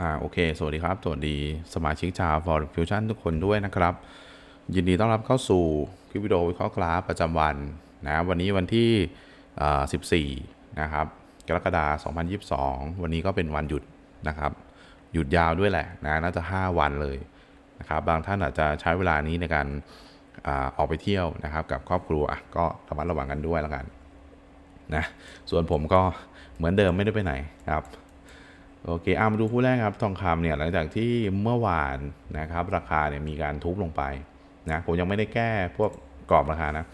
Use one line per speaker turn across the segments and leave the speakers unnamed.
อ่าโอเค สวัสดีครับ สวัสดีสมาชิกชาว For Fusion ทุกคนด้วยนะครับ ยินดีต้อนรับเข้าสู่คลิปวิดีโอวิเคราะห์กราฟประจำวันนะวันนี้วันที่อ่า14 นะครับ กรกฎาคม 2022 วันนี้ก็เป็นวันหยุดนะครับ หยุดยาวด้วยแหละนะน่าจะ 5 วันเลยนะครับ บางท่านอาจจะใช้เวลานี้ในการอาออกไปเที่ยวนะครับ กับครอบครัวอะก็ระมัดระวังกันด้วยแล้วกันนะส่วนผมก็เหมือนเดิมไม่ได้ไปไหนครับ โอเคเอามาดูคู่แรกครับทองคำเนี่ยหลังจากที่เมื่อวานนะครับราคาเนี่ยมีการทุบลงไปนะผมยังไม่ได้แก้พวกกรอบราคานะ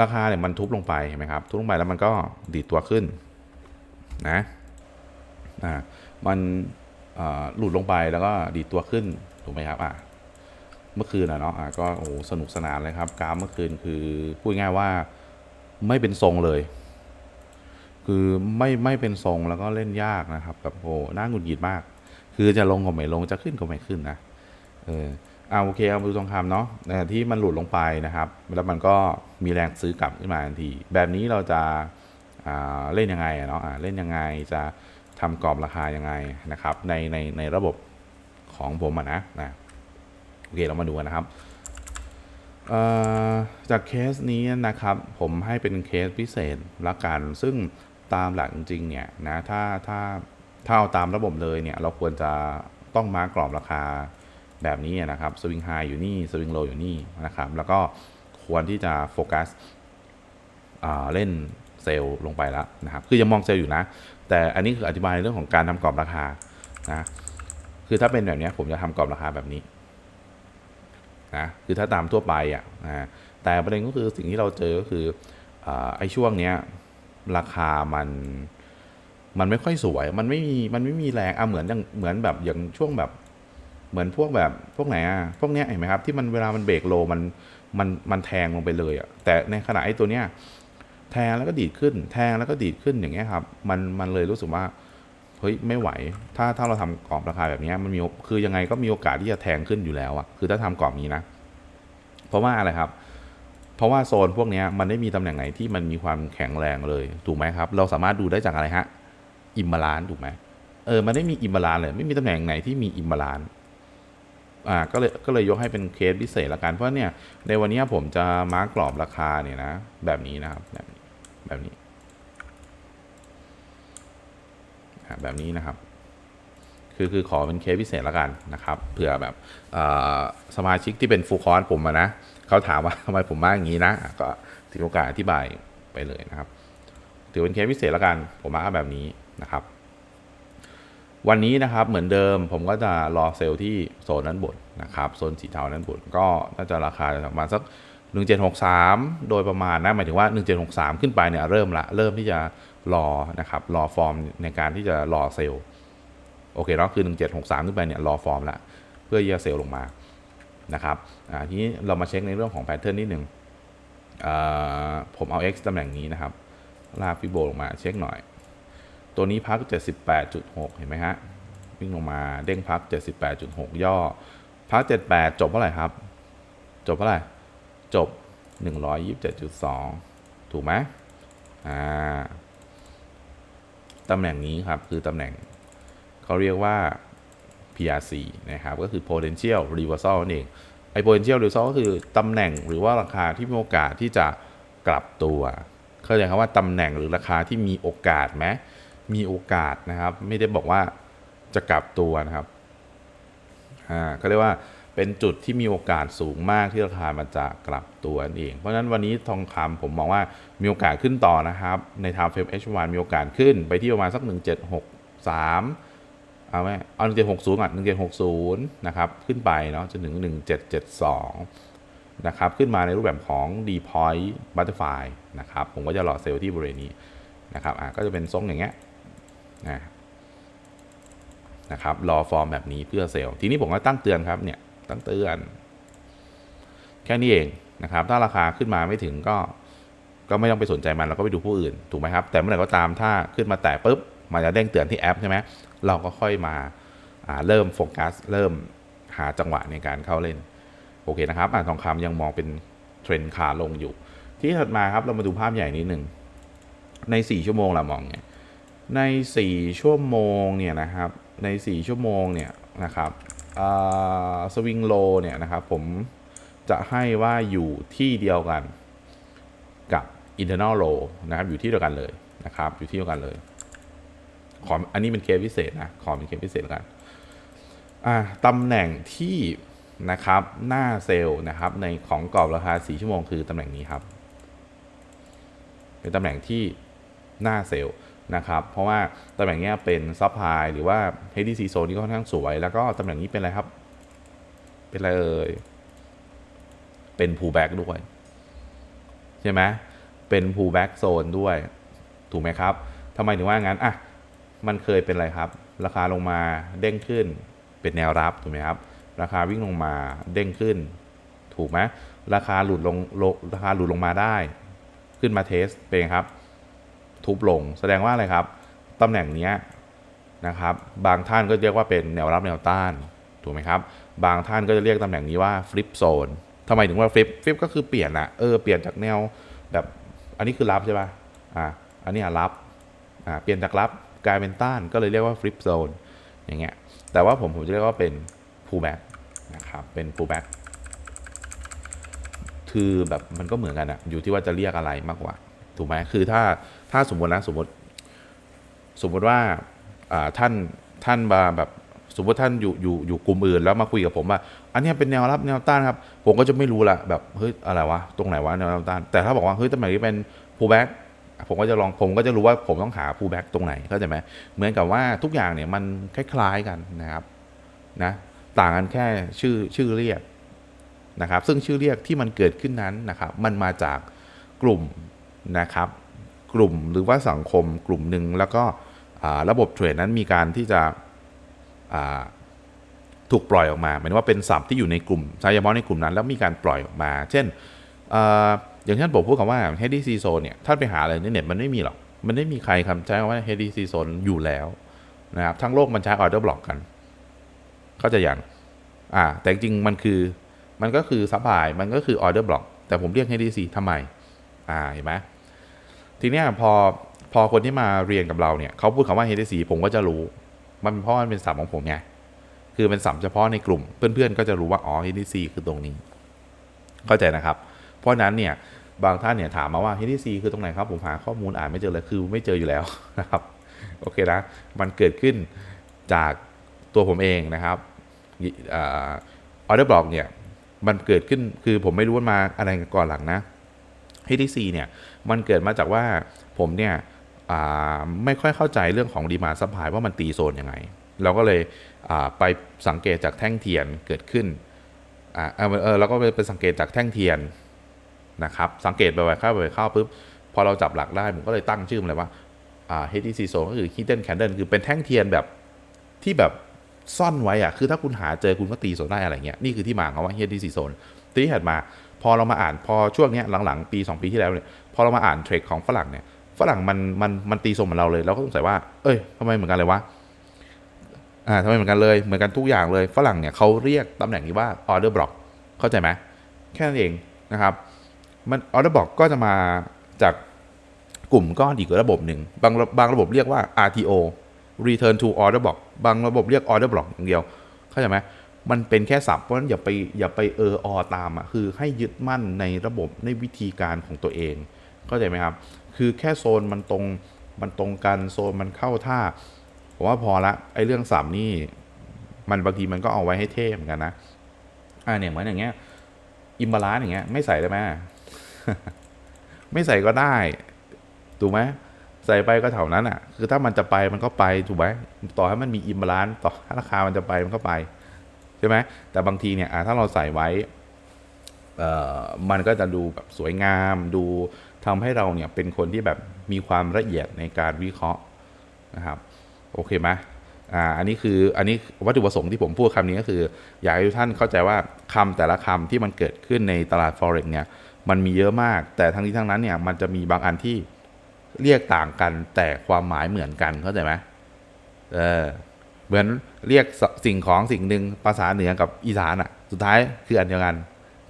ราคาเนี่ยมันทุบลงไปเห็นไหมครับทุบลงไปแล้วมันก็ดีดตัวขึ้นนะอ่ามันอ่าหลุดลงไปแล้วก็ดีดตัวขึ้นถูกไหมครับอะเมื่อคืนอะเนาะอะก็โอ้โหสนุกสนานเลยครับกราฟเมื่อคืนคือพูดง่ายว่าไม่เป็นทรงเลย คือไม่ไม่เป็นทรงแล้วก็เล่นยากนะครับแบบโอ้น่าหงุดหงิดมาก คือจะลงก็ไม่ลงจะขึ้นก็ไม่ขึ้นนะเออเอาโอเคเอามาดูทองคำเนาะที่มันหลุดลงไปนะครับ แล้วมันก็มีแรงซื้อกลับขึ้นมาทันที แบบนี้เราจะาเล่นยังไงเนาะเล่นยังไงจะทำกรอบราคายังไงนะครับ ในในในระบบของผมอะนะนะโอเคเรามาดูกันนะครับจากเคสนี้นะครับผมให้เป็นเคสพิเศษละกัน ซึ่ง ตามหลักจริงๆเนี่ยนะถ้าถ้าถ้าเอาตามระบบเลยเนี่ยเราควรจะต้องมากรอบราคาแบบนี้นะครับสวิงไฮอยู่นี่สวิงโลอยู่นี่นะครับแล้วก็ควรที่จะโฟกัสเล่นเซลล์ลงไปแล้วนะครับคือยังมองเซลล์อยู่นะ แต่อันนี้คืออธิบายเรื่องของการทำกรอบราคานะคือถ้าเป็นแบบนี้ผมจะทำกรอบราคาแบบนี้นะคือถ้าตามทั่วไปอะนะแต่ประเด็นก็คือสิ่งที่เราเจอก็คืออไอ้ช่วงเนี้ย ราคามัน มันไม่ค่อยสวย มันไม่มีมันไม่มีแรงอะเหมือนอย่างเหมือนแบบอย่างช่วงแบบ เหมือนพวกแบบพวกไหนอะพวกเนี้ยเห็นไหมครับ ที่มันเวลามันเบรกโลมันมันมันแทงลงไปเลยอะแต่ในขณะไอ้ตัวเนี้ยแทงแล้วก็ดีดขึ้น แทงแล้วก็ดีดขึ้นอย่างเงี้ยครับมันมันเลยรู้สึกว่าเฮ้ยไม่ไหว ถ้าถ้าเราทำกรอบราคาแบบเนี้ยมันมีคือยังไงก็มีโอกาสที่จะแทงขึ้นอยู่แล้วอะคือถ้าทำกรอบนี้นะ เพราะว่าอะไรครับ ราะว่าโซนพวกนี้มันไม่มีตำแหน่งไหนที่มันมีความแข็งแรงเลยถูกไหมครับ เราสามารถดูได้จากอะไรฮะอิมบาลานถูกไหมเออมันไม่มีอิมบาลานเลยไม่มีตำแหน่งไหนที่มีอิมบาลานอ่าก็เลยก็เลยยกให้เป็นเคสพิเศษละกันเพราะเนี่ยในวันนี้ผมจะมาร์กกรอบราคาเนี่ยนะแบบนี้นะครับแบบนี้แบบนี้แบบนี้นะครับ คือคือขอเป็นเคสพิเศษล้วกันนะครับเผื่อแบบสมาชิกที่เป็นฟูลคอร์สผมนะ เขาถามว่าทำไมผมมาอย่างนี้นะ ก็ถือโอกาสอธิบายไปเลยนะครับ ถือเป็นเคสพิเศษล้วกัน ผมมาแบบนี้นะครับ วันนี้นะครับเหมือนเดิมผมก็จะรอเซลล์ที่โซนนั้นบนนะครับ โซนสีเทานั้นบนก็น่าจะราคาประมาณสัก 1763 โดยประมาณนะหมายถึงว่า 1763 ขึ้นไปเนี่ยเริ่มละเริ่มที่จะรอนะครับรอฟอร์มในการที่จะรอเซลล์โอเคเนาะคือ 1763 ขึ้นไปเนี่ยรอฟอร์มละเพื่อที่จะเซลล์ลงมา นะครับทีนี้เรามาเช็คในเรื่องของแพทเทิร์นนิดหนึ่งผมเอา x ตำแหน่งนี้นะครับ ลากฟิโบลงมาเช็คหน่อย ตัวนี้พัก 78.6 เห็นไหมฮะ วิ่งลงมาเด้งพัก 78.6 ย่อ พัก 78 จบเท่าไหร่ครับ จบเท่าไหร่ จบ 127.2 ถูกไหมอ่าตำแหน่งนี้ครับ คือตำแหน่งเขาเรียกว่า PRC นะครับก็คือ potential reversal นั่นเองไอ้ potential reversal ก็คือตำแหน่งหรือว่าราคาที่มีโอกาสที่จะกลับตัวเข้าใจคำว่าตำแหน่งหรือราคาที่มีโอกาสไหมมีโอกาสนะครับ ไม่ได้บอกว่าจะกลับตัวนะครับอ่าเขาเรียกว่าเป็นจุดที่มีโอกาสสูงมากที่ราคามันจะกลับตัวนั่นเอง เพราะฉะนั้นวันนี้ทองคำผมมองว่ามีโอกาสขึ้นต่อนะครับ ใน time frame H1 มีโอกาสขึ้นไปที่ประมาณสัก 1763 เอาไหมเอา1760ก่อน1760นะครับ ขึ้นไปเนาะจนถึง1772นะครับ ขึ้นมาในรูปแบบของ D point butterfly นะครับ ผมก็จะรอเซลล์ที่บริเวณนี้นะครับอะก็จะเป็นทรงอย่างเงี้ยนะนะครับ รอฟอร์มแบบนี้เพื่อเซลล์ ทีนี้ผมก็ตั้งเตือนครับ เนี่ย ตั้งเตือน แค่นี้เองนะครับ ถ้าราคาขึ้นมาไม่ถึงก็ ก็ไม่ต้องไปสนใจมัน เราก็ไปดูผู้อื่น ถูกไหมครับ แต่เมื่อไหร่ก็ตามถ้าขึ้นมาแตะปุ๊บ มันจะเด้งเตือนที่แอปใช่ไหมเราก็ค่อยมาเริ่มโฟกัส เริ่มหาจังหวะในการเข้าเล่น โอเคนะครับอ่าทองคำยังมองเป็นเทรนขาลงอยู่ ที่ถัดมาครับเรามาดูภาพใหญ่นิดหนึ่งใน 4 ชั่วโมงเรามองไงใน 4 ชั่วโมงเนี่ยนะครับใน 4 ชั่วโมงเนี่ยนะครับสวิงโลเนี่ยนะครับผมจะให้ว่าอยู่ที่เดียวกันกับ internal low นะครับอยู่ที่เดียวกันเลยนะครับอยู่ที่เดียวกันเลย ขออันนี้เป็นเคสพิเศษนะ ขอเป็นเคสพิเศษแล้วกันอ่าตำแหน่งที่นะครับหน้าเซลล์นะครับในของกรอบราคา 4 ชั่วโมงคือตำแหน่งนี้ครับ เป็นตำแหน่งที่หน้าเซลล์นะครับ เพราะว่าตำแหน่งนี้เป็นซัพพลายหรือว่า HDC zone ที่ค่อนข้างสวย แล้วก็ตำแหน่งนี้เป็นอะไรครับ เป็นอะไรเอ่ย เป็น pullback ด้วย ใช่ไหมเป็น pullback zone ด้วย ถูกไหมครับทำไมถึงว่างั้นอะ มันเคยเป็นอะไรครับ ราคาลงมาเด้งขึ้นเป็นแนวรับถูกไหมครับ ราคาวิ่งลงมาเด้งขึ้น ถูกไหมราคาหลุดลงลราคาหลุดลงมาได้ ขึ้นมาเทสเป็นไงครับ ทุบลงแสดงว่าอะไรครับตำแหน่งนี้นะครับ บางท่านก็เรียกว่าเป็นแนวรับแนวต้านถูกไหมครับ บางท่านก็จะเรียกตำแหน่งนี้ว่าฟลิปโซนทำไมถึงว่าฟลิปฟลิปก็คือเปลี่ยนอะเออเปลี่ยนจากแนวแบบอันนี้คือรับใช่ป่ะอ่าอันนี้รับอ่าเปลี่ยนจากรับ กลายเป็นต้านก็เลยเรียกว่าฟลิปโซนอย่างเงี้ยแต่ว่าผมผมจะเรียกว่าเป็น pullback นะครับเป็น pullback คือแบบมันก็เหมือนกันอะอยู่ที่ว่าจะเรียกอะไรมากกว่าถูกไหมคือถ้าถ้าสมมตินะสมมติ สมมติว่าท่านท่านมาแบบสมมติท่านอยู่อยู่อยู่กลุ่มอื่นแล้วมาคุยกับผมว่า อันนี้เป็นแนวรับแนวต้านครับ ผมก็จะไม่รู้ละแบบเฮ้ยอะไรวะตรงไหนวะแนวรับต้าน แต่ถ้าบอกว่าเฮ้ยตำแหน่งนี้เป็น pullback ผมก็จะลองผมก็จะรู้ว่าผมต้องหา pullback ตรงไหนเข้าใจไหมเหมือนกับว่าทุกอย่างเนี่ยมันคล้ายๆกันนะครับนะต่างกันแค่ชื่อชื่อเรียกนะครับ ซึ่งชื่อเรียกที่มันเกิดขึ้นนั้นนะครับ มันมาจากกลุ่มนะครับ กลุ่มหรือว่าสังคมกลุ่มหนึ่งแล้วก็ระบบเทรดนั้นมีการที่จะถูกปล่อยออกมาหมายว่าเป็นศัพท์ที่อยู่ในกลุ่มใช้เฉพาะในกลุ่มนั้น แล้วมีการปล่อยออกมา เช่น อย่างเช่นผมพูดคำว่า HDC zone เนี่ยท่านไปหาอะไรในเน็ตมันไม่มีหรอก มันไม่มีใครคำใช้คำว่า HDC zone อยู่แล้วนะครับทั้งโลกมันใช้ order block กัน เข้าใจอย่างอ่าแต่จริงมันคือมันก็คือซัพพลายมันก็คือ order block แต่ผมเรียก HDC ทำไมอ่าเห็นไหมทีเนี้ยพอพอคนที่มาเรียนกับเราเนี่ยเขาพูดคำว่า HDC ผมก็จะรู้ มันเพราะมันเป็นศัพท์ของผมไงคือเป็นศัพท์เฉพาะในกลุ่ม เพื่อนๆก็จะรู้ว่าอ๋อ HDC คือตรงนี้ เข้าใจนะครับ เพราะนั้นเนี่ยบางท่านเนี่ยถามมาว่า HDC คือตรงไหนครับ ผมหาข้อมูลอ่านไม่เจอเลยคือไม่เจออยู่แล้วนะครับโอเคนะมันเกิดขึ้นจากตัวผมเองนะครับออเดอร์บล็อกเนี่ยมันเกิดขึ้นคือผมไม่รู้ว่ามาอะไรก่อนหลังนะ HTC เนี่ยมันเกิดมาจากว่าผมเนี่ยไม่ค่อยเข้าใจเรื่องของดีมาซัพพลายว่ามันตีโซนยังไง เราก็เลยไปสังเกตจากแท่งเทียนเกิดขึ้นเออเราก็ไปสังเกตจากแท่งเทียน นะครับสังเกตไปไปเข้าไปเข้าปุ๊บพอเราจับหลักได้ผมก็เลยตั้งชื่อมันเลยว่าอ่า HTC zone ก็คือ hidden candle คือเป็นแท่งเทียนแบบที่แบบซ่อนไว้อะคือถ้าคุณหาเจอคุณก็ตีโซนได้อะไรเงี้ยนี่คือที่มาของว่า HTC zone ทีนี้ถัดมาพอเรามาอ่านพอช่วงเนี้ยหลังๆ ปี 2 ปีที่แล้วเนี่ยพอเรามาอ่านเทรดของฝรั่งเนี่ยฝรั่งมันมันมันตีทรงเหมือนเราเลยเราก็สงสัยว่าเอ้ยทำไมเหมือนกันเลยวะอ่าทำไมเหมือนกันเลยเหมือนกันทุกอย่างเลยฝรั่งเนี่ยเขาเรียกตำแหน่งนี้ว่า order block เข้าใจไหมแค่นั้นเองนะครับ มัน order block ก็จะมาจากกลุ่มก้อนอีกระบบหนึ่งบางบางระบบเรียกว่า RTO return to order block บางระบบเรียก order block อย่างเดียว เข้าใจไหมมันเป็นแค่ศัพท์เพราะฉะนั้นอย่าไปอย่าไปเอออตามอะคือให้ยึดมั่นในระบบในวิธีการของตัวเอง เข้าใจไหมครับ คือแค่โซนมันตรงมันตรงกันโซนมันเข้าท่าผมว่าพอละไอ้เรื่องสับนี่มันบางทีมันก็เอาไว้ให้เท่เหมือนกันนะอ่าเนี่ยเหมือนอย่างเงี้ยอิมบาลานอย่างเงี้ยไม่ใส่ได้ไหม ไม่ใส่ก็ได้ถูกไหมใส่ไปก็เท่านั้นอะ คือถ้ามันจะไปมันก็ไปถูกไหมต่อให้มันมีอิมบาลานต่อราคามันจะไปมันก็ไปใช่ไหมแต่บางทีเนี่ยถ้าเราใส่ไว้เอ่อมันก็จะดูแบบสวยงาม ดูทำให้เราเนี่ยเป็นคนที่แบบมีความละเอียดในการวิเคราะห์นะครับ โอเคไหมอ่าอันนี้คืออันนี้วัตถุประสงค์ที่ผมพูดคำนี้ก็คือ อยากให้ทุกท่านเข้าใจว่าคำแต่ละคำที่มันเกิดขึ้นในตลาด forex เนี่ย มันมีเยอะมาก แต่ทั้งนี้ทั้งนั้นเนี่ยมันจะมีบางอันที่เรียกต่างกันแต่ความหมายเหมือนกันเข้าใจไหมเออเหมือนเรียกสิ่งของสิ่งหนึ่งภาษาเหนือกับอีสานอะสุดท้ายคืออันเดียวกัน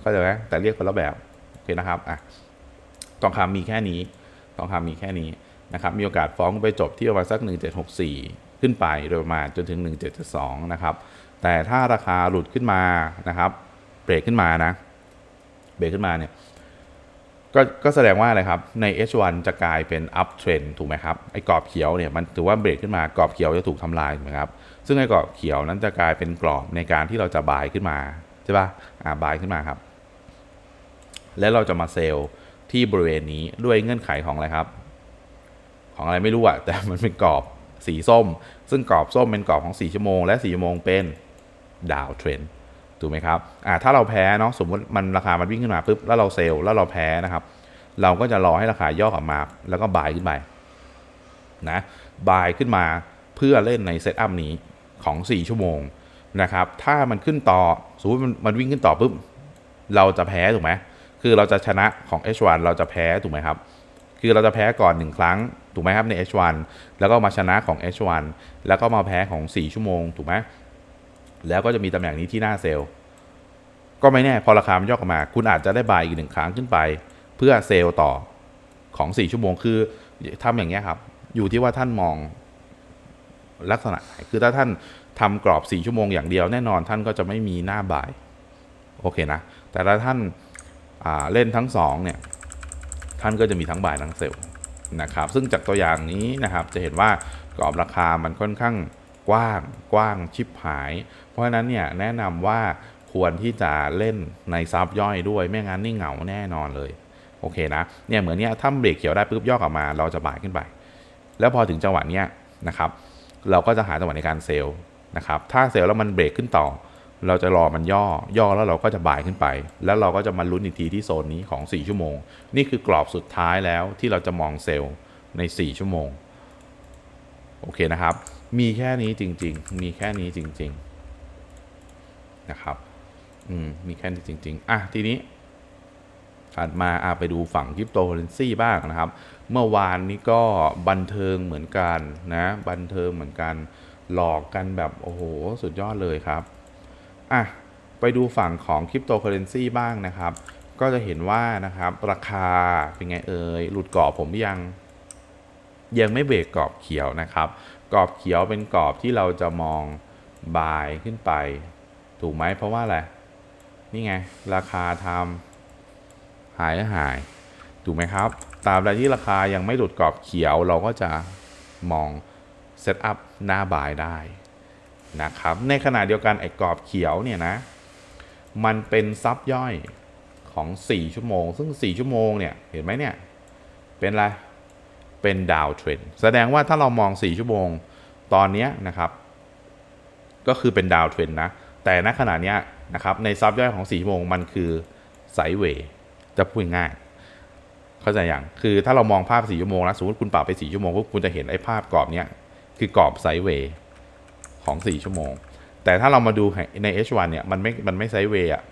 เข้าใจไหมแต่เรียกคนละแบบโอเคนะครับอะทองคำมีแค่นี้ทองคำมีแค่นี้นะครับมีโอกาสฟ้องไปจบที่ประมาณสัก 1764 ขึ้นไปโดยประมาณจนถึง 17.2นะครับ แต่ถ้าราคาหลุดขึ้นมานะครับ เบรกขึ้นมานะ เบรกขึ้นมาเนี่ย ก็ก็แสดงว่าอะไรครับ ใน H1 จะกลายเป็น up trend ถูกไหมครับ ไอ้กรอบเขียวเนี่ยมันถือว่าเบรกขึ้นมากรอบเขียวจะถูกทำลายถูกไหมครับ ซึ่งไอ้กรอบเขียวนั้นจะกลายเป็นกรอบในการที่เราจะบายขึ้นมาใช่ปะอ่าบายขึ้นมาครับ แล้วเราจะมาเซลล์ที่บริเวณนี้ด้วยเงื่อนไขของอะไรครับ ของอะไรไม่รู้อะแต่มันเป็นกรอบสีส้ม ซึ่งกรอบส้มเป็นกรอบของ 4 ชั่วโมง และ 4 ชั่วโมงเป็นดาวเทรน ถูกไหมครับอ่าถ้าเราแพ้เนาะสมมติมันราคามันวิ่งขึ้นมาปุ๊บแล้วเราเซลล์แล้วเราแพ้นะครับเราก็จะรอให้ราคาย่อกลับมา แล้วก็บายขึ้นไปนะบายขึ้นมาเพื่อเล่นในเซตอัพนี้ของ 4 ชั่วโมงนะครับถ้ามันขึ้นต่อสมมติมันมันวิ่งขึ้นต่อปุ๊บเราจะแพ้ถูกไหมคือเราจะชนะของ H1 เราจะแพ้ถูกไหมครับคือเราจะแพ้ก่อนหนึ่งครั้งถูกไหมครับใน H1 แล้วก็มาชนะของ H1 แล้วก็มาแพ้ของ 4 ชั่วโมงถูกไหม แล้วก็จะมีตำแหน่งนี้ที่หน้าเซลล์ก็ไม่แน่พอราคามันย่อกลับมา คุณอาจจะได้บายอีกหนึ่งครั้งขึ้นไป เพื่อเซลล์ต่อของ 4 ชั่วโมงคือทำอย่างเงี้ยครับ อยู่ที่ว่าท่านมองลักษณะไหนคือถ้าท่านทำกรอบ 4 ชั่วโมงอย่างเดียวแน่นอนท่านก็จะไม่มีหน้าบายโอเคนะ แต่ถ้าท่านาเล่นทั้งสองเนี่ยท่านก็จะมีทั้งบายทั้งเซลล์นะครับ ซึ่งจากตัวอย่างนี้นะครับจะเห็นว่ากรอบราคามันค่อนข้าง กว้างกว้างชิบหาย เพราะฉะนั้นเนี่ยแนะนำว่าควรที่จะเล่นในซับย่อยด้วยไม่งั้นนี่เหงาแน่นอนเลยโอเคนะเนี่ยเหมือนเนี้ยถ้าเบรกเขียวได้ปุ๊บย่อกลับมาเราจะบ่ายขึ้นไป แล้วพอถึงจังหวะเนี้ยนะครับ เราก็จะหาจังหวะในการเซลล์นะครับถ้าเซลล์แล้วมันเบรกขึ้นต่อ เราจะรอมันย่อย่อแล้วเราก็จะบ่ายขึ้นไป แล้วเราก็จะมาลุ้นอีกทีที่โซนนี้ของ 4 ชั่วโมง นี่คือกรอบสุดท้ายแล้วที่เราจะมองเซลล์ใน 4 ชั่วโมงโอเคนะครับ มีแค่นี้จริง ๆ มีแค่นี้จริง ๆ นะครับ อืม มีแค่นี้จริง ๆ อะ ทีนี้ถัดมาอาไปดูฝั่งคริปโตเคอเรนซีบ้างนะครับ เมื่อวานนี้ก็บันเทิงเหมือนกันนะ บันเทิงเหมือนกัน หลอกกันแบบโอ้โห สุดยอดเลยครับ อะ ไปดูฝั่งของคริปโตเคอเรนซีบ้างนะครับ ก็จะเห็นว่านะครับ ราคาเป็นไงเอ่ย หลุดกรอบผมยังยังไม่เบรกกรอบเขียวนะครับ กรอบเขียวเป็นกรอบที่เราจะมองบายขึ้นไป ถูกไหมเพราะว่าอะไร นี่ไง ราคาทำหายก็หาย ถูกไหมครับ ตาบใดที่ราคายังไม่หลุดกรอบเขียวเราก็จะมองเซตอัพหน้าบายได้นะครับ ในขณะเดียวกันไอ้กรอบเขียวเนี่ยนะ มันเป็นซับย่อยของ 4 ชั่วโมง ซึ่ง 4 ชั่วโมงเนี่ย เห็นไหมเนี่ย เป็นอะไร เป็นดาวเทรนแสดงว่าถ้าเรามอง 4 ชั่วโมงตอนนี้นะครับ ก็คือเป็นดาวเทรนนะ แต่ณขณะนี้นะครับในซับย่อยของ 4 ชั่วโมงมันคือไซเวย์จะพูดง่ายเข้าใจอย่างคือถ้าเรามองภาพ 4 ชั่วโมงนะสมมติคุณปรับไป 4 ชั่วโมงปุ๊บคุณจะเห็นไอ้ภาพกรอบเนี้ยคือกรอบไซเวย์ของ 4 ชั่วโมง แต่ถ้าเรามาดูใน H1 เนี่ยมันไม่มันไม่ไซเวย์อะ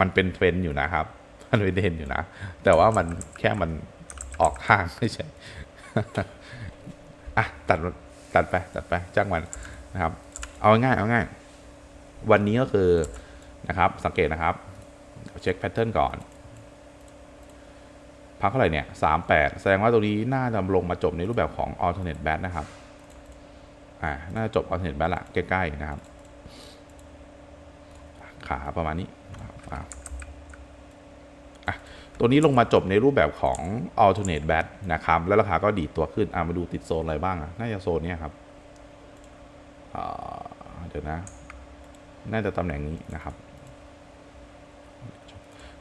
มันเป็นเทรนด์อยู่นะครับมันเป็นเทรนอยู่นะ แต่ว่ามันแค่มันออกข้างไม่ใช่ อะตัดตัดไปตัดไปจ้างมันนะครับ เอาง่ายเอาง่าย วันนี้ก็คือนะครับสังเกตนะครับเช็คแพทเทิร์นก่อน พักเท่าไหร่เนี่ยสามแปดแสดงว่าตัวนี้น่าจะลงมาจบในรูปแบบของ alternate band นะครับอ่าน่าจะจบ alternate band ละใกล้ๆนะครับ ขาประมาณนี้อะอะ ตัวนี้ลงมาจบในรูปแบบของ alternate band นะครับ แล้วราคาก็ดีดตัวขึ้นอะมาดูติดโซนอะไรบ้าง น่าจะโซนนี้ครับเดี๋ยวนะ น่าจะตำแหน่งนี้นะครับ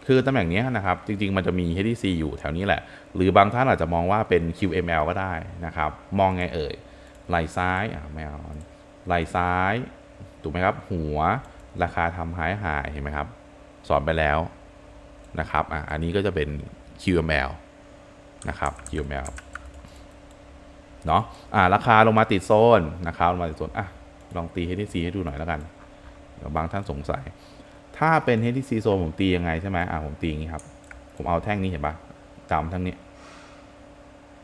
คือตำแหน่งนี้นะครับ จริง ๆ มันจะมี HTC อยู่แถวนี้แหละ หรือบางท่านอาจจะมองว่าเป็น QML ก็ได้นะครับ มองไงเอ่ย ไหล่ซ้ายอะไม่เอาไหล่ซ้าย ถูกไหมครับ หัว ราคาทำหายหายเห็นไหมครับ สอนไปแล้ว นะครับอะอันนี้ก็จะเป็น QML นะครับ QML เนาะอ่าราคาลงมาติดโซนนะครับลงมาติดโซนอะลองตี HTC ให้ดูหน่อยแล้วกันเดี๋ยวบางท่านสงสัย ถ้าเป็น HTC โซนผมตียังไงใช่ไหมอ่าผมตีอย่างนี้ครับ ผมเอาแท่งนี้เห็นปะจำแท่งนี้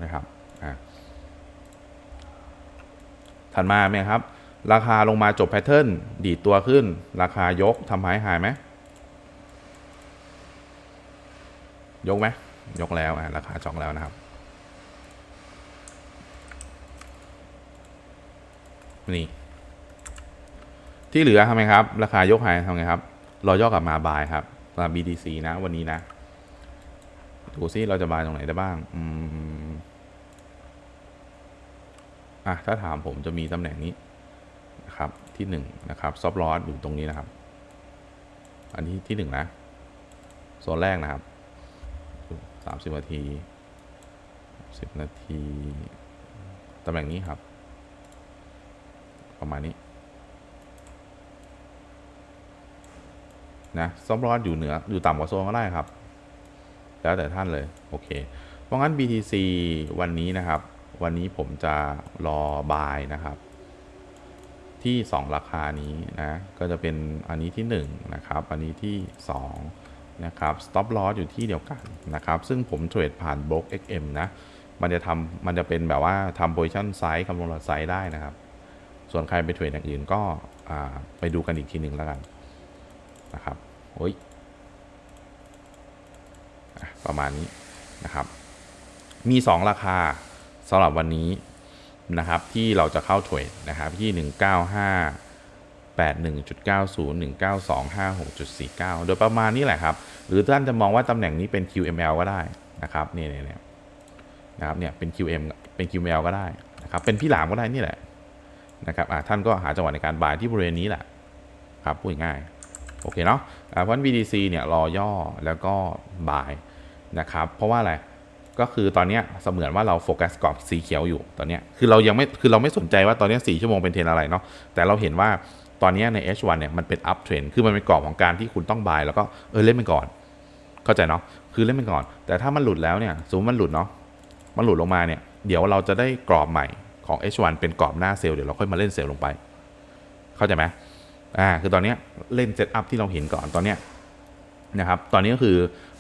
นะครับอ่าถัดมาไหมครับ ราคาลงมาจบแพทเทิร์นดีดตัวขึ้น ราคายกทำหายหายไหม ยกไหมยกแล้วอะราคาจองแล้วนะครับ นี่ ที่เหลือทำไงครับ ราคายกไฮทำไงครับเราย่อกลับมาบายครับมา BTC นะวันนี้นะ ดูซิเราจะบายตรงไหนได้บ้าง อืมอะถ้าถามผมจะมีตำแหน่งนี้นะครับ ที่หนึ่งนะครับซอฟต์ลอสอยู่ตรงนี้นะครับ อันนี้ที่หนึ่งนะโซนแรกนะครับ สามสิบนาทีสิบนาที ตำแหน่งนี้ครับ ประมาณนี้ นะซอฟต์ลอสอยู่เหนือ อยู่ต่ำกว่าโซนก็ได้ครับ แล้วแต่ท่านเลย โอเค เพราะงั้น BTC วันนี้นะครับ วันนี้ผมจะรอบายนะครับ ที่ 2 ราคานี้นะ ก็จะเป็นอันนี้ที่ 1 นะครับ อันนี้ที่ 2 นะครับ stop loss อยู่ที่เดียวกันนะครับ ซึ่งผมเทรดผ่าน block XM นะ มันจะทำมันจะเป็นแบบว่าทำ position size คำนวณ lot size ได้นะครับ ส่วนใครไปเทรดอย่างอื่นก็ไปดูกันอีกทีหนึ่งแล้วกันนะครับโอ้ยประมาณนี้นะครับ มี 2 ราคาสำหรับวันนี้นะครับที่เราจะเข้าเทรดนะครับที่ 195 81.90 19256.49 โดยประมาณนี้แหละครับ หรือท่านจะมองว่าตำแหน่งนี้เป็น QML ก็ได้นะครับเนี่ยเนี่ยนะครับเนี่ยเป็น QM เป็น QML ก็ได้นะครับเป็นพี่หลามก็ได้นี่แหละนะครับอะท่านก็หาจังหวะในการบายที่บริเวณนี้แหละครับพูดง่ายโอเคเนาะเพราะวัน btc เนี่ยรอย่อแล้วก็บายนะครับเพราะว่าอะไรก็คือตอนนี้เสมือนว่าเราโฟกัสกรอบสีเขียวอยู่ตอนนี้คือเรายังไม่คือเราไม่สนใจว่าตอนนี้ย4ชั่วโมงเป็นเทรนอะไรเนาะแต่เราเห็นว่า ตอนนี้ใน H1 เนี่ยมันเป็น up trend คือมันเป็นกรอบของการที่คุณต้อง buy แล้วก็เออเล่นไปก่อน เข้าใจเนาะคือเล่นไปก่อน แต่ถ้ามันหลุดแล้วเนี่ยสมมติมันหลุดเนาะมันหลุดลงมาเนี่ยเดี๋ยวเราจะได้กรอบใหม่ของ H1 เป็นกรอบหน้าเซลล์เดี๋ยวเราค่อยมาเล่นเซลล์ลงไป เข้าใจไหมอ่าคือตอนนี้เล่นเซตอัพที่เราเห็นก่อนตอนเนี้ยนะครับตอนนี้ก็คือ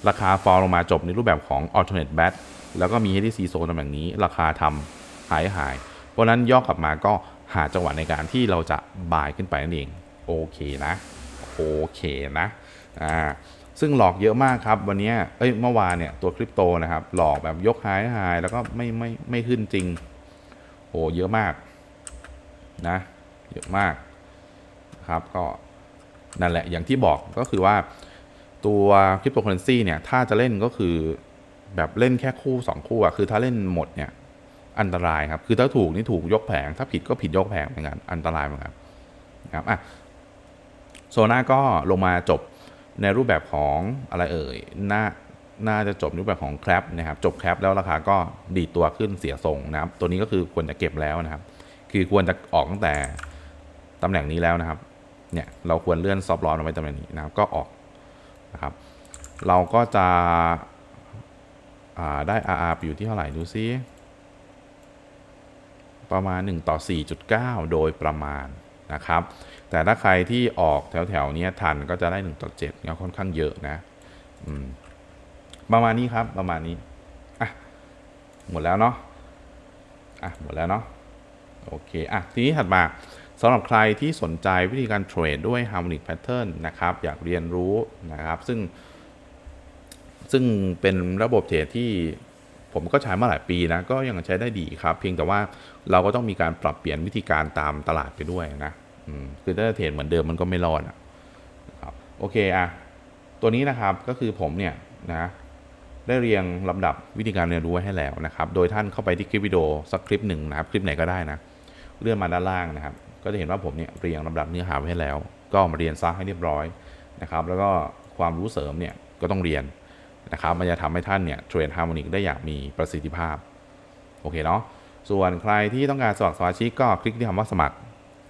ราคาฟอลลงมาจบในรูปแบบของ alternate bat แล้วก็มี HTC โซนตำแหน่งนี้ ราคาทำหายหาย เพราะนั้นย่อกลับมาก็ หาจังหวะในการที่เราจะบายขึ้นไปนั่นเองโอเคนะโอเคนะอ่าซึ่งหลอกเยอะมากครับ วันนี้เอ้ยเมื่อวานเนี่ยตัวคริปโตนะครับ หลอกแบบยกหายหายแล้วก็ไม่ไม่ไม่ขึ้นจริงโหเยอะมากนะเยอะมากครับก็นั่นแหละอย่างที่บอกก็คือว่าตัวคริปโตเคอเรนซีเนี่ยถ้าจะเล่นก็คือแบบเล่นแค่คู่ 2 คู่อะคือถ้าเล่นหมดเนี่ย อันตรายครับ คือถ้าถูกนี่ถูกยกแผง ถ้าผิดก็ผิดยกแผงเหมือนกัน อันตรายเหมือนกันนะครับอะโซน่าก็ลงมาจบในรูปแบบของอะไรเอ่ย น่า น่าจะจบรูปแบบของแคลปนะครับ จบแคลปแล้วราคาก็ดีตัวขึ้นเสียทรงนะครับ ตัวนี้ก็คือควรจะเก็บแล้วนะครับ คือควรจะออกตั้งแต่ตำแหน่งนี้แล้วนะครับ เนี่ยเราควรเลื่อนซอฟต์ลอไว้ตำแหน่งนี้นะครับ ก็ออกนะครับ เราก็จะอ่าได้ RR ไปอยู่ที่เท่าไหร่ดูซิ ประมาณ 1 ต่อ 4.9 โดยประมาณนะครับ แต่ถ้าใครที่ออกแถวๆนี้ทันก็จะได้ 1 ต่อ7เนี่ยค่อนข้างเยอะนะประมาณนี้ครับประมาณนี้อะหมดแล้วเนาะอะหมดแล้วเนาะโอเคอะทีนี้ถัดมาสำหรับใครที่สนใจวิธีการเทรดด้วย Harmonic Pattern นะครับ อยากเรียนรู้นะครับ ซึ่ง ซึ่งเป็นระบบเทรดที่ ผมก็ใช้มาหลายปีนะก็ยังใช้ได้ดีครับ เพียงแต่ว่าเราก็ต้องมีการปรับเปลี่ยนวิธีการตามตลาดไปด้วยนะคือถ้าเทรดเหมือนเดิมมันก็ไม่รอดอะครับโอเคอะตัวนี้นะครับก็คือผมเนี่ยนะได้เรียงลำดับวิธีการเรียนรู้ไว้ให้แล้วนะครับ โดยท่านเข้าไปที่คลิปวิดีโอสักคลิปหนึ่งนะครับ คลิปไหนก็ได้นะ เลื่อนมาด้านล่างนะครับ ก็จะเห็นว่าผมเนี่ยเรียงลำดับเนื้อหาไว้ให้แล้ว ก็มาเรียนซะให้เรียบร้อยนะครับ แล้วก็ความรู้เสริมเนี่ยก็ต้องเรียน นะครับมันจะทำให้ท่านเนี่ยเทรดฮาร์โมนิกได้อย่างมีประสิทธิภาพ โอเคเนาะส่วนใครที่ต้องการสมัครสมาชิกก็คลิกที่คำว่าสมัคร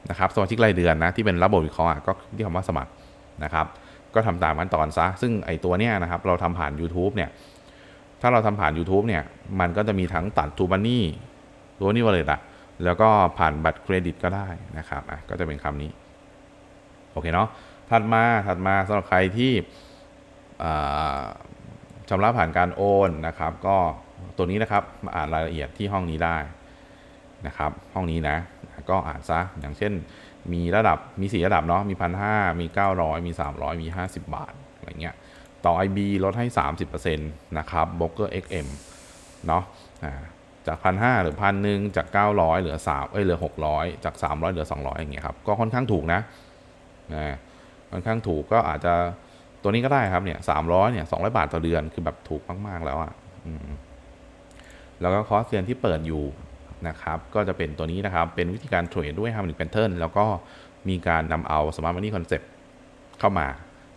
นะครับสมาชิกรายเดือนนะที่เป็นระบบวิเคราะห์ก็คลิกที่คำว่าสมัครนะครับก็ทำตามขั้นตอนซะ ซึ่งไอตัวเนี้ยนะครับเราทำผ่าน YouTube เนี่ยถ้าเราทำผ่าน YouTube เนี่ยมันก็จะมีทั้งตัดทูบันนี่ตัวนี้วอลเล็ตอะแล้วก็ผ่านบัตรเครดิตก็ได้นะครับอะก็จะเป็นคำนี้โอเคเนาะถัดมาถัดมาสำหรับใครที่อ่า ชำระผ่านการโอนนะครับ ก็ตัวนี้นะครับมาอ่านรายละเอียดที่ห้องนี้ได้นะครับ ห้องนี้นะ ก็อ่านซะอย่างเช่น มีระดับมีสี่ระดับเนาะมีพันห้ามีเก้าร้อยมีสามร้อยมีห้าสิบบาทอะไรเงี้ยต่อ IB ลดให้สามสิบเปอร์เซ็นต์นะครับบล็อกเกอร์ XM เนาะอ่าจากพันห้าหรือพันหนึ่งจากเก้าร้อยเหลือสามเอ้ยเหลือหกร้อยจากสามร้อยเหลือสองร้อยอย่างเงี้ยครับ ก็ค่อนข้างถูกนะนะค่อนข้างถูกก็อาจจะ ตัวนี้ก็ได้ครับเนี่ยสามร้อยเนี่ยสองร้อยบาทต่อเดือนคือแบบถูกมาก ๆ แล้วอะแล้วก็คอร์สเรียนที่เปิดอยู่นะครับ ก็จะเป็นตัวนี้นะครับ เป็นวิธีการเทรดด้วย Harmonic Pattern แล้วก็มีการนำเอา Smart Money Concept เข้ามา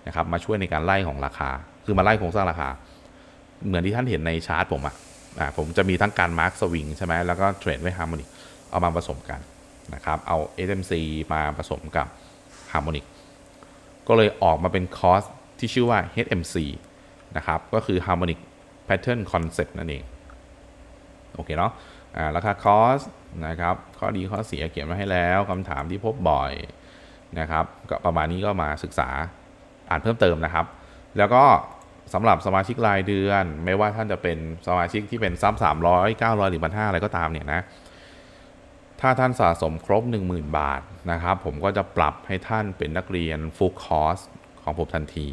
นะครับ มาช่วยในการไล่ของราคา คือมาไล่โครงสร้างราคา เหมือนที่ท่านเห็นในชาร์ตผมอะอะผมจะมีทั้งการมาร์คสวิงใช่ไหมแล้วก็เทรดไว้ Harmonic เอามาผสมกันนะครับ เอา SMC มาผสมกับ Harmonic ก็เลยออกมาเป็นคอร์ส ที่ชื่อว่า HMC นะครับ ก็คือ Harmonic Pattern Concept นั่นเอง โอเคเนาะราคาคอร์สนะครับ ข้อดีข้อเสียเขียนมาให้แล้วคำถามที่พบบ่อยนะครับ ก็ประมาณนี้ก็มาศึกษาอ่านเพิ่มเติมนะครับ แล้วก็สำหรับสมาชิกรายเดือน ไม่ว่าท่านจะเป็นสมาชิกที่เป็นซับสามร้อยเก้าร้อยหรือพันห้าอะไรก็ตามเนี่ยนะถ้าท่านสะสมครบ 10,000 บาทนะครับ ผมก็จะปรับให้ท่านเป็นนักเรียนฟูลคอร์ส ของผมทันที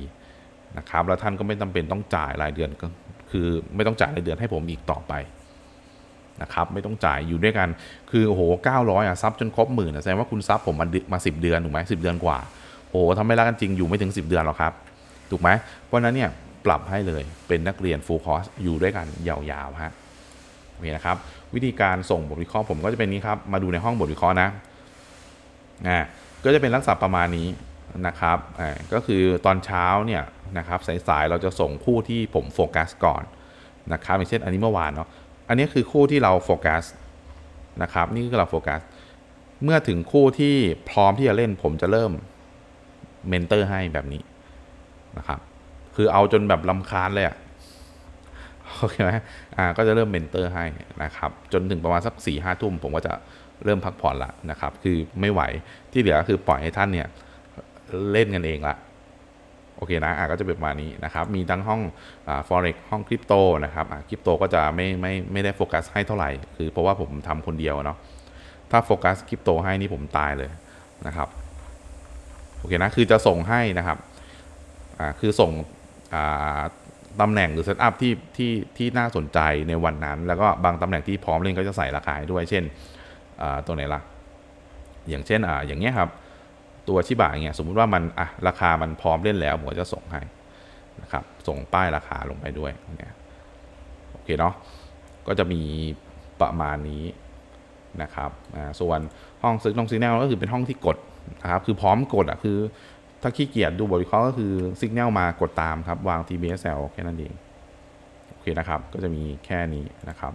นะครับแล้วท่านก็ไม่จำเป็นต้องจ่ายรายเดือนก็คือไม่ต้องจ่ายรายเดือนให้ผมอีกต่อไปนะครับไม่ต้องจ่ายอยู่ด้วยกันคือโอ้โห900อะซับจนครบหมื่นอะแสดงว่าคุณซับผมมาดึมา10เดือนถูกไหมสิบเดือนกว่าโอ้โหทำไม่รักกันจริงอยู่ไม่ถึง 10 เดือนหรอกครับถูกไหมเพราะฉะนั้นเนี่ยปรับให้เลยเป็นนักเรียนฟูลคอร์สอยู่ด้วยกันยาวๆฮะโอเคนะครับ วิธีการส่งบทวิเคราะห์ผมก็จะเป็นนี้ครับ มาดูในห้องบทวิเคราะห์นะอ่าก็จะเป็นลักษณะประมาณนี้ นะครับก็คือตอนเช้าเนี่ยนะครับสายๆเราจะส่งคู่ที่ผมโฟกัสก่อนนะครับอย่างเช่นอันนี้เมื่อวานเนาะอันนี้คือคู่ที่เราโฟกัสนะครับนี่คือเราโฟกัสเมื่อถึงคู่ที่พร้อมที่จะเล่นผมจะเริ่มเมนเตอร์ให้แบบนี้นะครับคือเอาจนแบบลำคาญเลยอะโอเคไหมอ่าก็จะเริ่มเมนเตอร์ให้นะครับจนถึงประมาณสักสี่ห้าทุ่มผมก็จะเริ่มพักผ่อนละนะครับคือไม่ไหวที่เหลือก็คือปล่อยให้ท่านเนี่ย เล่นกันเองละโอเคนะอ่าก็จะเป็นประมาณนี้นะครับ มีทั้งห้องอ่า forex ห้องคริปโตนะครับอ่าคริปโตก็จะไม่ไม่ไม่ได้โฟกัสให้เท่าไหร่ คือเพราะว่าผมทำคนเดียวเนาะ ถ้าโฟกัสคริปโตให้นี่ผมตายเลยนะครับ โอเคนะ คือจะส่งให้นะครับอ่าคือส่งอ่าตำแหน่งหรือเซตอัพที่ที่ที่น่าสนใจในวันนั้น แล้วก็บางตำแหน่งที่พร้อมเล่นก็จะใส่ราคาให้ด้วย เช่นอ่าตัวไหนล่ะ อย่างเช่นอ่าอย่างเงี้ยครับ ตัวชิบะอย่างเงี้ยสมมุติว่ามันอะราคามันพร้อมเล่นแล้วผมจะส่งให้นะครับส่งป้ายราคาลงไปด้วยเนี่ยโอเคเนาะก็จะมีประมาณนี้นะครับอ่าส่วนห้องซึกลงซีแนลก็คือเป็นห้องที่กดนะครับคือพร้อมกดอะคือ ถ้าขี้เกียจดูบทวิเคราะห์ก็คือสัญญาณมากดตามครับ วาง TBSL แค่นั้นเองโอเคนะครับ ก็จะมีแค่นี้นะครับ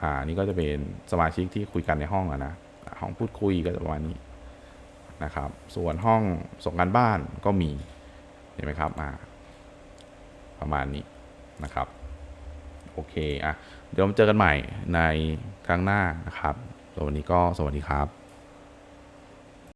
อ่านี่ก็จะเป็นสมาชิกที่คุยกันในห้องอะนะห้องพูดคุยก็จะประมาณนี้ นะครับ ส่วนห้องส่งการบ้านก็มี เห็นไหมครับอ่าประมาณนี้นะครับ โอเคอะเดี๋ยวมาเจอกันใหม่ในครั้งหน้านะครับสำหรับวันนี้ก็สวัสดีครับ